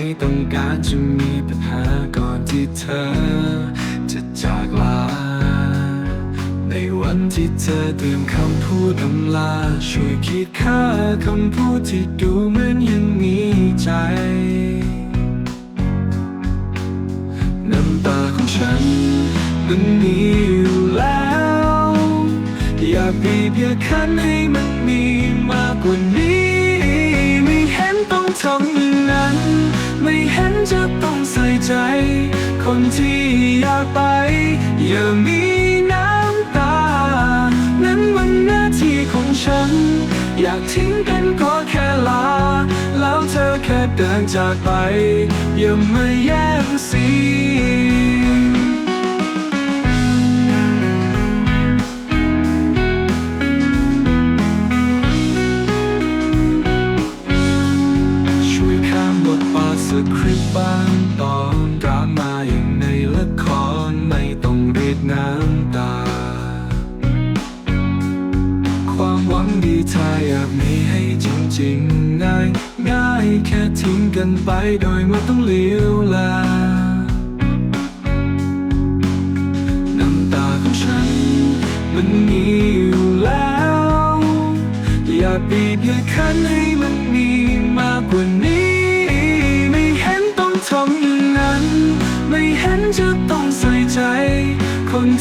จะมีปัญหาก่อนที่เธอ จะจากลา ในวันที่เธอเตรียมคำพูดอำลา ช่วยคิดค่าคำพูดที่ดูเหมือนยังมีใจ น้ำตาของฉันมันมีอยู่แล้ว อยากบีบอยาคันให้มันมีมากกว่านี้ จะต้องใส่ใจ คนที่อยากไป อย่ามีน้ำตา นั้นมันหน้าที่ของฉัน อยากทิ้งกันก็แค่ลา แล้วเธอแค่เดินจากไป อย่ามาแย่งสี บางตอนดรามาอย่างในละครไม่ต้องเรีดน้ำตา ความหวังดีถ้าอยากมีให้จริงๆง่ายง่ายแค่ทิ้งกันไปโดยไม่ต้องเลี้ยวแลน้ำตาของฉันมันมีอยู่แล้ว อย่าบีบอย่าคันให้มันมี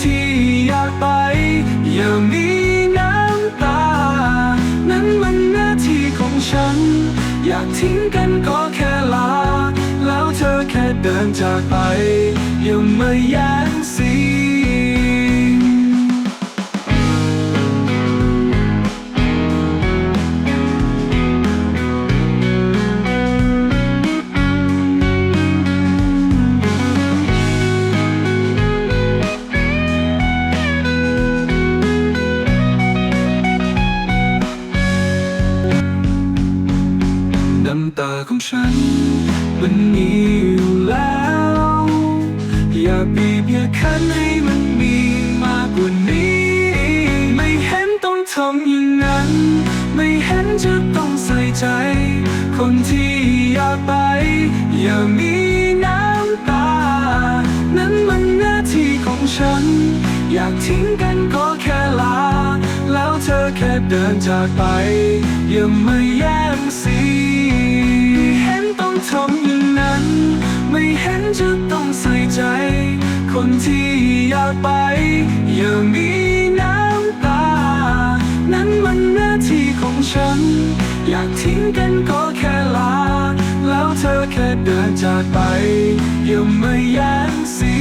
ที่อยากไป อย่ามีน้ำตา นั้นมันหน้าที่ของฉัน อยากทิ้งกันก็แค่ลา แล้วเธอแค่เดินจากไป อย่ามาแย่งสิ ของฉัน มันมีอยู่แล้ว อย่าบีบอย่าคันให้มันมีมากกว่านี้ ไม่เห็นต้องทำอย่างนั้น ไม่เห็นจะต้องใส่ใจ คนที่อยากไป อย่ามีน้ำตา นั้นมันหน้าที่ของฉัน อยากทิ้งกันก็แค่ลา แล้วเธอแค่เดินจากไป อย่ามาแย่งสี อย่ามีน้ำตา นั้นมันหน้าที่ของฉัน อยากทิ้งกันก็แค่ลา แล้วเธอแค่เดินจากไป อย่ามาแย้งสี